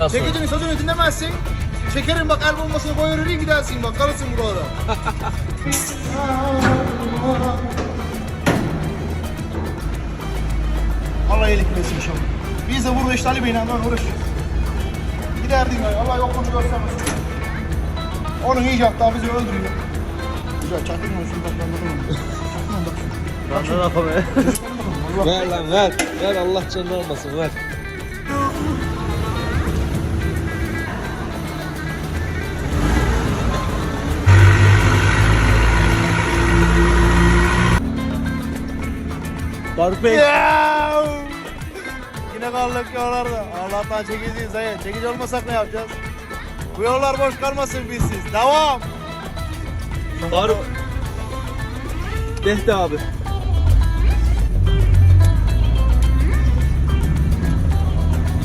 Nasıl? Çekicinin sözünü dinlemezsin. Çekerim bak el bombasını koyur gidersin bak kalırsın burada. Allah iyilik versin inşallah. Biz de burada işte Ali Bey'le böyle uğraşıyoruz. Giderdik ya Allah yokluğunu göstermesin. Onun iyice hatta bizi öldürüyor. Güzel çaktırma şunu bak ben. Çaktırma bak şunu. Lan ne yapalım? Allah ver lan ver. Ver Allah canını almasın ver. Faruk Bey. Ya! Yine kaldık yollarda. Allah'tan çekiciyiz dayı. Çekici olmasak ne yapacağız? Bu yollar boş kalmasın bizsiz. Devam. Faruk. Dehte abi.